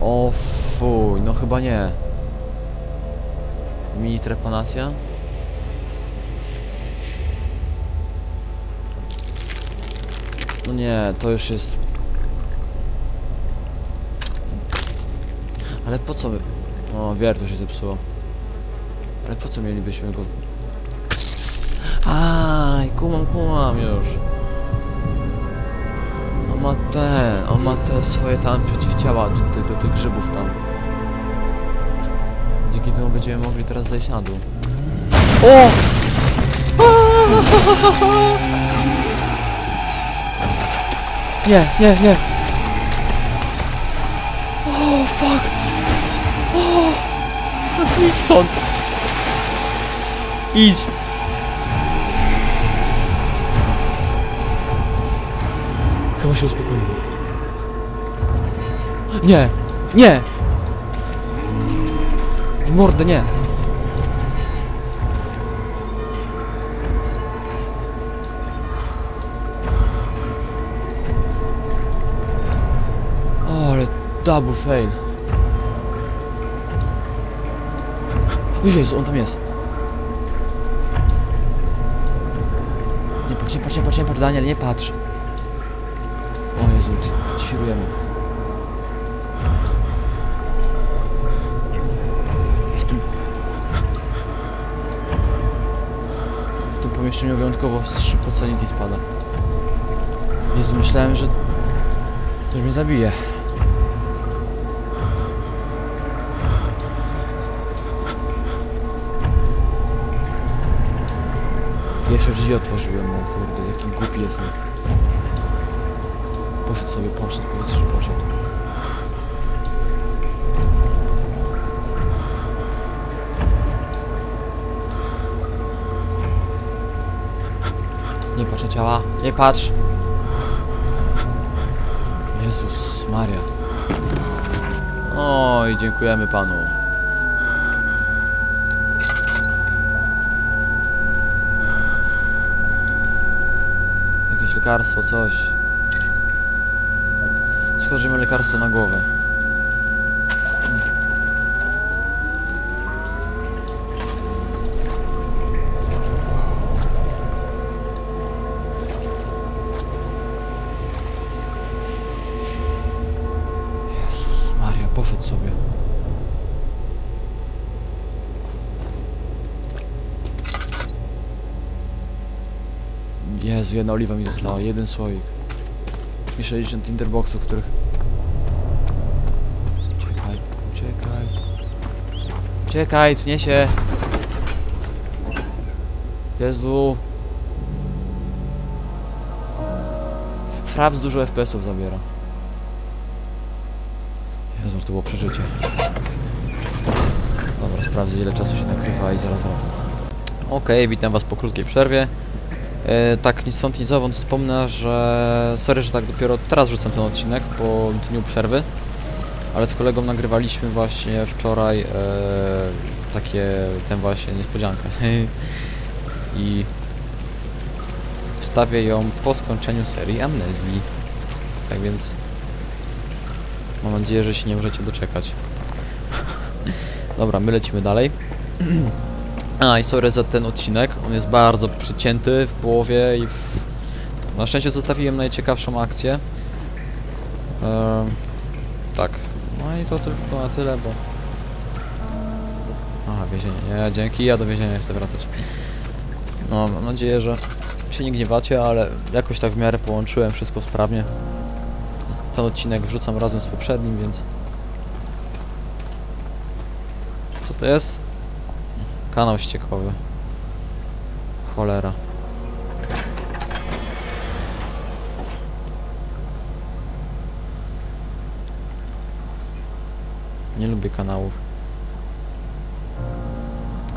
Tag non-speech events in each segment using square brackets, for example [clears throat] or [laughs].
O fuj, no chyba nie. Mini trepanacja? No nie, to już jest... Ale po co my... O, wiertło się zepsuło. Ale po co mielibyśmy go... Aj, kumam, kumam już. On ma ten, on ma te swoje tam przeciwciała do, tych- do tych grzybów tam. Dzięki temu będziemy mogli teraz zejść na dół. O! Nie, nie, nie. O, fuck. O, idź stąd. Idź. Chyba się uspokoił. Nie! Nie! W mordę nie! Ale double fail. O Jezu, on tam jest. Nie patrz, nie patrz, nie patrz, nie patrz, Daniel, nie patrz. Jezu, świrujemy. W tym... W tym pomieszczeniu wyjątkowo szybko sanity spada. Jezu, myślałem, że... że mnie zabije. Jeszcze drzwi otworzyłem, no kurde, jaki głupi jestem. Poszedł sobie, poszedł, powiedz, że poszedł. Nie patrz ciała, nie patrz! Jezus Maria. Oj, dziękujemy Panu. Jakieś lekarstwo, coś. Schodzimy lekarstwo na głowę. Maria, poszedł sobie. Jezu, jedna oliwa mi została, jeden słoik. I 60 tinderboxów, których... Uciekaj, uciekaj. Uciekaj, tnie się. Jezu. Fraps dużo FPS-ów zabiera. Jezu, to było przeżycie. Dobra, sprawdzę ile czasu się nagrywa i zaraz wracam. Okej, witam was po krótkiej przerwie. E, tak, ni stąd ni zowąd wspomnę, że sorry, że tak dopiero teraz wrzucam ten odcinek po dniu przerwy, ale z kolegą nagrywaliśmy właśnie wczoraj e, takie, tę właśnie niespodziankę [laughs] i wstawię ją po skończeniu serii Amnezji. Tak więc mam nadzieję, że się nie możecie doczekać. [laughs] Dobra, my lecimy dalej. [clears throat] A i sorry za ten odcinek, on jest bardzo przycięty w połowie i w... Na szczęście zostawiłem najciekawszą akcję. Tak, no i to tylko na tyle, bo... Aha, więzienie, nie, dzięki, ja do więzienia chcę wracać. No, mam nadzieję, że się nie gniewacie, ale jakoś tak w miarę połączyłem wszystko sprawnie. Ten odcinek wrzucam razem z poprzednim, więc... Co to jest? Kanał ściekowy. Cholera. Nie lubię kanałów.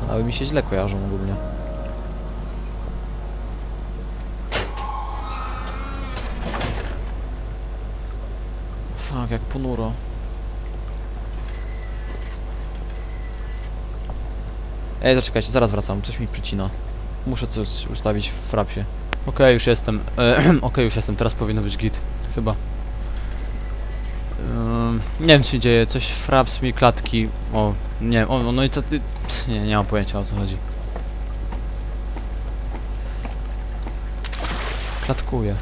Kanały mi się źle kojarzą ogólnie. Fuck, jak ponuro. Ej, zaczekajcie, zaraz wracam, coś mi przycina. Muszę coś ustawić w frapsie. Okej, już jestem. E, [clears throat] Okej, już jestem, teraz powinno być git. Chyba. Ym, nie wiem, co się dzieje, coś fraps mi klatki. O, nie wiem, o, no i co ty... Nie, nie mam pojęcia o co chodzi. Klatkuje.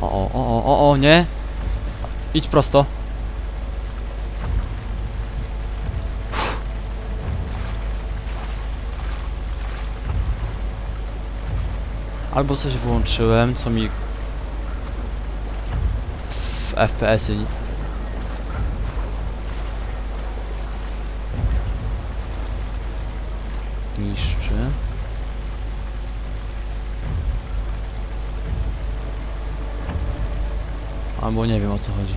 O, o, o, o, o, o, nie! Idź prosto. Albo coś wyłączyłem, co mi w FPS-y niszczy. Albo nie wiem o co chodzi.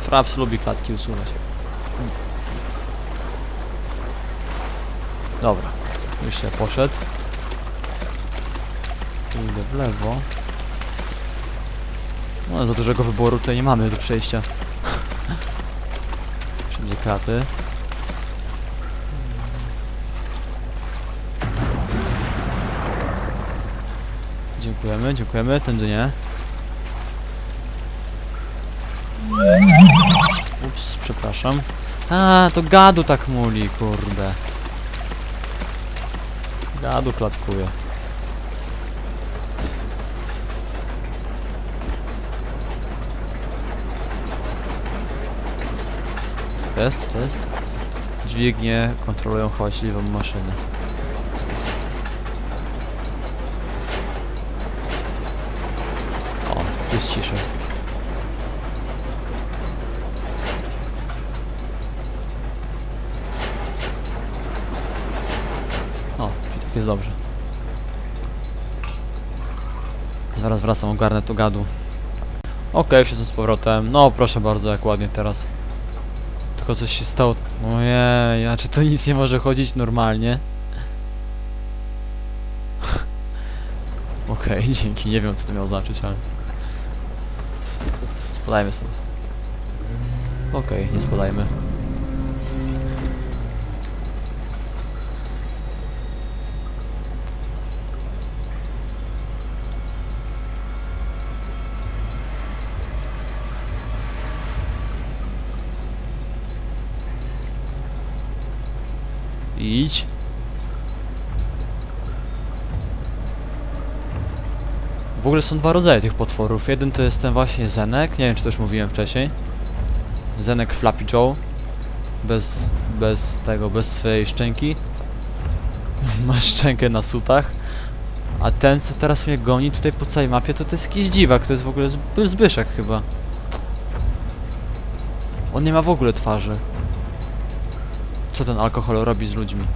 Fraps lubi klatki usuwać. Dobra, już się poszedł. Idę w lewo. No, za dużego wyboru tutaj nie mamy do przejścia. [laughs] Wszędzie kraty. Dziękujemy, dziękujemy. Tędy nie. Ups, przepraszam. A, to gadu tak muli, kurde. Gadu klatkuje. To jest. Dźwignie kontrolują hałaśliwą maszynę. O, jest ciszej. Jest dobrze. Zaraz wracam, ogarnę to gadu. Okej, już jestem z powrotem. No, proszę bardzo, jak ładnie teraz. Tylko coś się stało. Ojej, a czy to nic nie może chodzić normalnie? [laughs] Okej, dzięki. Nie wiem, co to miało znaczyć, ale... Spadajmy sobie. Okej, nie spadajmy. Idź. W ogóle są dwa rodzaje tych potworów. Jeden to jest ten właśnie Zenek, nie wiem czy to już mówiłem wcześniej. Zenek Flappy Joe. Bez, bez tego, bez swojej szczęki. [laughs] Ma szczękę na sutach. A ten co teraz mnie goni tutaj po całej mapie to to jest jakiś dziwak, to jest w ogóle Zby- Zbyszek chyba. On nie ma w ogóle twarzy. Co ten alkohol robi z ludźmi?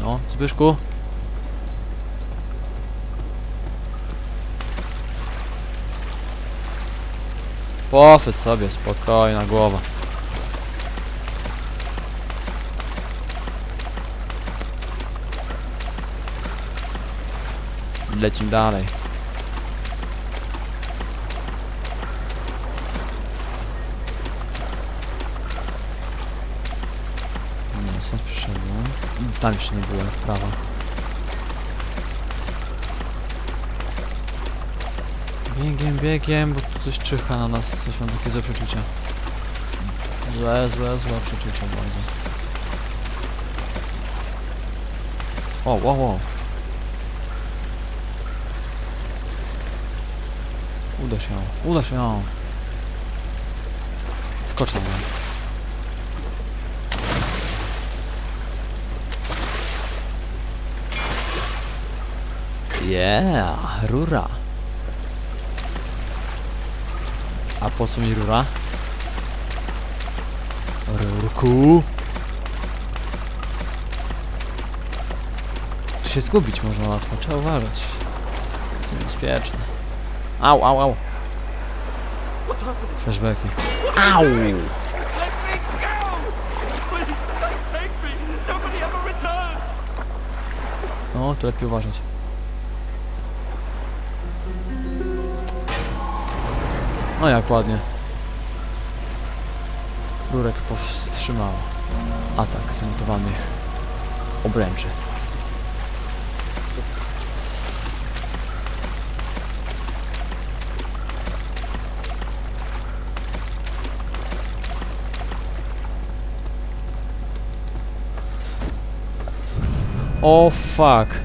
No, Zbyszku? Pochwyć sobie, spokojna głowa. Lecimy dalej. Stąd przyszedłem. Tam jeszcze nie byłem, w prawo. Biegiem, biegiem, bo tu coś czyha na nas, coś mam takie złe przeczucia. Złe, złe, złe przeczucia bardzo. O, wow, wow. Uda się, uda się. Skocz na Yeah, rura. A po co mi rura? Rurku. Tu się zgubić można łatwo, trzeba uważać. Jest niebezpieczne. Au, au, au. Flashbacki. Au! No, tu lepiej uważać. No jak ładnie. Rurek powstrzymał atak zmontowanych obręczy. O fuck.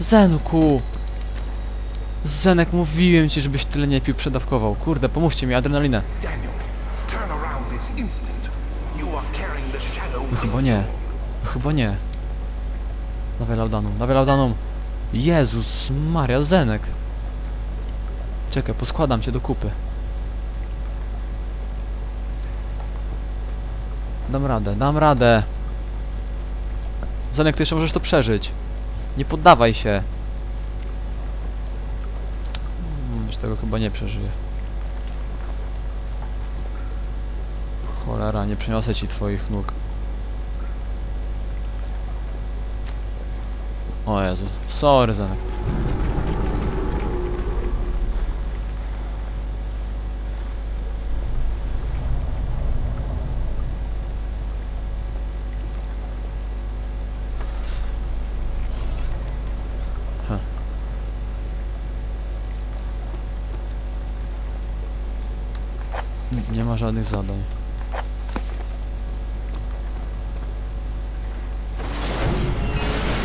Zenku! Zenek, mówiłem ci, żebyś tyle nie pił, przedawkował. Kurde, pomóżcie mi, adrenalinę. No chyba nie. No chyba nie. Dawaj laudanum, dawaj laudanum. Jezus Maria, Zenek. Czekaj, poskładam cię do kupy. Dam radę, dam radę. Zenek, ty jeszcze możesz to przeżyć. Nie poddawaj się. Hmm, Już tego chyba nie przeżyję. Cholera, nie przeniosę ci twoich nóg. O Jezus, sorry Zenek. Nie ma żadnych zadań.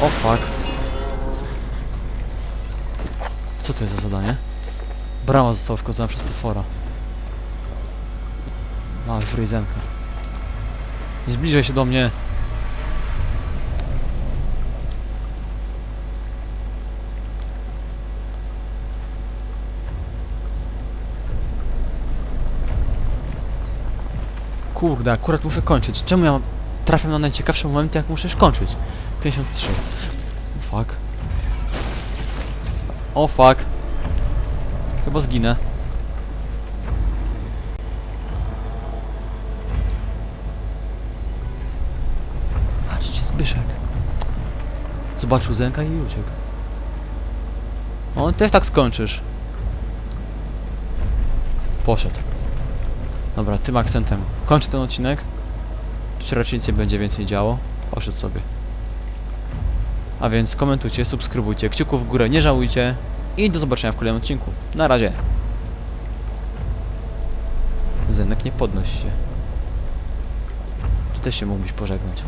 O fuck. Co to jest za zadanie? Brama została uszkodzona przez potwora. Masz fryzenka. Nie zbliżaj się do mnie. Kurde, akurat muszę kończyć. Czemu ja trafiam na najciekawsze momenty, jak muszę już kończyć? 53. Fuck. O fuck. Chyba zginę. Patrzcie, Zbyszek. Zobaczył Zenka i uciekł. O, też tak skończysz. Poszedł. Dobra, tym akcentem kończę ten odcinek. Się raczej nic nie będzie więcej działo. Poszedł sobie. A więc komentujcie, subskrybujcie, kciuków w górę nie żałujcie i do zobaczenia w kolejnym odcinku. Na razie. Zenek, nie podnoś się. Czy też się mógłbyś pożegnać?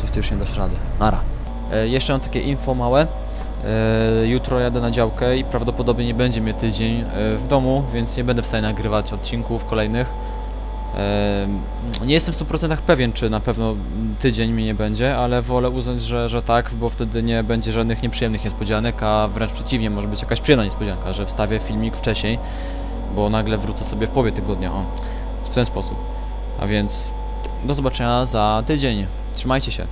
Coś ty już nie dasz rady. Nara. E, jeszcze mam takie info małe. E, jutro jadę na działkę i prawdopodobnie nie będzie mnie tydzień e, w domu, więc nie będę w stanie nagrywać odcinków kolejnych. E, nie jestem w 100% pewien, czy na pewno tydzień mi nie będzie, ale wolę uznać, że, że tak, bo wtedy nie będzie żadnych nieprzyjemnych niespodzianek, a wręcz przeciwnie, może być jakaś przyjemna niespodzianka, że wstawię filmik wcześniej, bo nagle wrócę sobie w połowie tygodnia, o, w ten sposób. A więc do zobaczenia za tydzień. Trzymajcie się.